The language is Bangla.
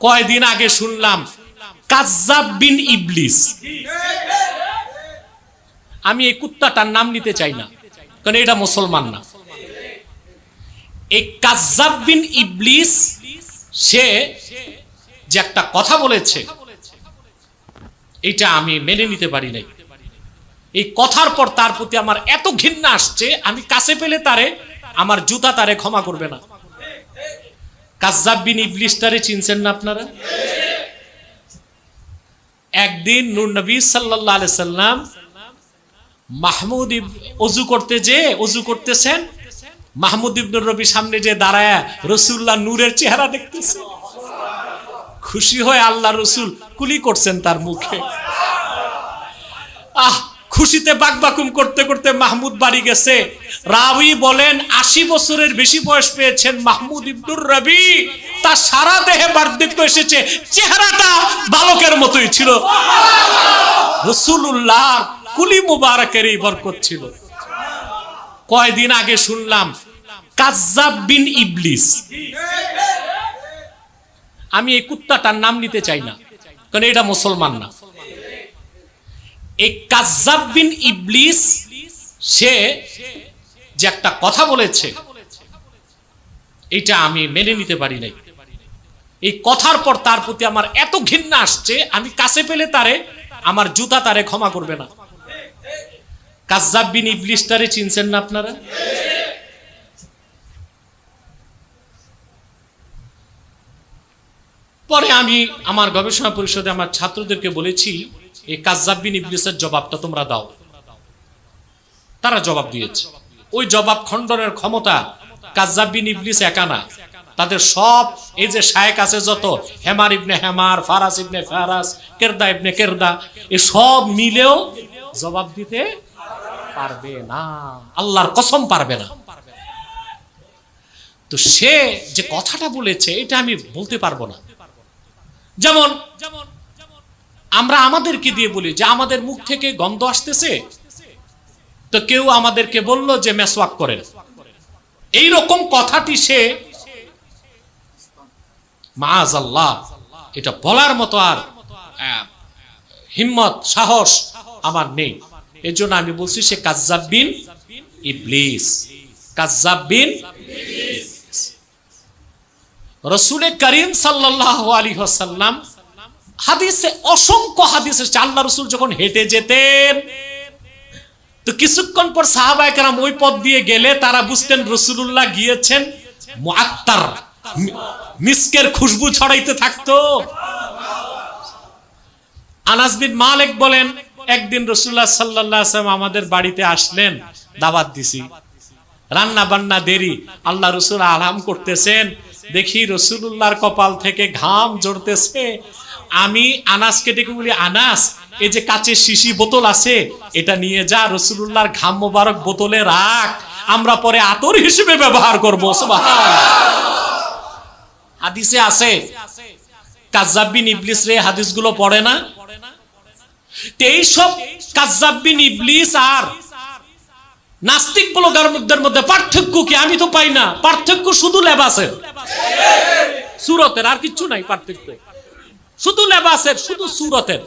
কয়দিন আগে শুনলাম, কাজ্জাব বিন ইবলিস। আমি এই কুত্তাটার নাম নিতে চাই না, কারণ এটা মুসলমান না। এই কাজ্জাব বিন ইবলিস, সে যে একটা কথা বলেছে, এটা আমি মেনে নিতে পারি নাই। এই কথার পর তার প্রতি আমার এত ঘৃণা আসছে, আমি কাছে পেলে তারে, আমার জুতা তারে ক্ষমা করবে না। কাজ্জাব বিন ইবলিসটারে চিনছেন না আপনারা? একদিন নূর নবী আলাইহি সাল্লাম মাহমুদ অজু করতে যে, অজু করতেছেন, মাহমুদ ইবনুর রবি সামনে যে দাঁড়ায় রসুল্লাহ নূরের চেহারা দেখতেছে। খুশি হয়ে আল্লাহ রসুল কুলি করছেন তার মুখে। আহ খুশিতে বাকবাকুম করতে করতে মাহমুদ বাড়ি গেছে। রাবি বলেন, আশি বছরের বেশি বয়স পেয়েছেন মাহমুদ ইবনুর রবি। তার সারা দেহে বার্ধক্য এসেছে। চেহারাটা বালকের মতোই ছিল। রসুল্লাহ কুলি মুবারকের এই বরকত ছিল। কয়দিন আগে শুনলাম, কাজ্জাব বিন ইবলিস। আমি এই কুত্তাটার নাম নিতে চাই না, কারণ এটা মুসলমান না। এই কাজ্জাব বিন ইবলিস, সে যে একটা কথা বলেছে, এটা আমি মেনে নিতে পারি নাই। এই কথার পর তার প্রতি আমার এত ঘৃণা আসছে, আমি কাছে পেলে তারে, আমার জুতা তারে ক্ষমা করবে না। কাজ্জাব বিন ইবলিসটারে চিনছেন না আপনারা? পরে আমি আমার গবেষণা পরিষদে আমার ছাত্রদেরকে বলেছি এই কাজ্জাব বিন ইবলিসের জবাবটা তোমরা দাও। তারা জবাব দিয়েছে। ওই জবাব খণ্ডনের ক্ষমতা কাজ্জাব বিন ইবলিস একা না। তাদের সব এই যে শায়েক আছে যত, হেমার ইবনে হেমার, ফারাস ইবনে ফারাস, কেরদা ইবনে কেরদা, এ সব মিলেও জবাব দিতে পারবে না। আল্লাহর কসম পারবে না। তো সে যে কথাটা বলেছে, এটা আমি বলতে পারব না। যেমন যেমন আমরা আমাদেরকে দিয়ে বলি যে আমাদের মুখ থেকে গন্ধ আসতেছে। তো কেউ আমাদেরকে বলল যে মেসওয়াক করেন। এই রকম কথাটি সে আল্লাহ এটা বলার মতো আর হিম্মত, সাহস আমার নেই। এর জন্য আমি বলছি সে কাজ্জাব বিন ইবলিস। কাজ্জাব বিন রসুলের করিম সাল্লাহ আলী হাসাল্লাম হাদিসে, অসংখ্য হাদিস এসেছে। আল্লাহ রসুল যখন হেঁটে যেতেন, তো কিছুক্ষণ পর সাহাবা একরাম ওই পথ দিয়ে গেলে তারা বুঝতেন রসুল্লাহ গিয়েছেন মুআত্তার, মি- মিস্কের খুশবু ছড়াইতে থাকতো। আনাস বিন মালিক বলেন, একদিন রসুল্লাহ ওয়াসাল্লাম আমাদের বাড়িতে আসলেন, দাওয়াত দিছি। রান্না বান্না দেরি, আল্লাহ রসুল আরাম করতেছেন। দেখি রসুল্লাহর কপাল থেকে ঘাম জড়তেছে আমি আনাসকে ডেকে বলি, আনাস, এই যে কাচের শিশি বোতল আছে, এটা নিয়ে যা রসুল্লাহর ঘাম মোবারক বোতলে রাখ। আমরা পরে আতর হিসেবে ব্যবহার করব হাদিসে আছে কাজাবিন ইবলিস রে হাদিসগুলো পড়ে না? তো এইসব কাজাবিন ইবলিস আর নাস্তিক ব্লগারদের মধ্যে পার্থক্য কি? আমি তো পাই না। পার্থক্য শুধু লেবাসের। সুরতের আর কিচ্ছু নাই পার্থক্য। শুধু লেবাসের শুধু সুরতের।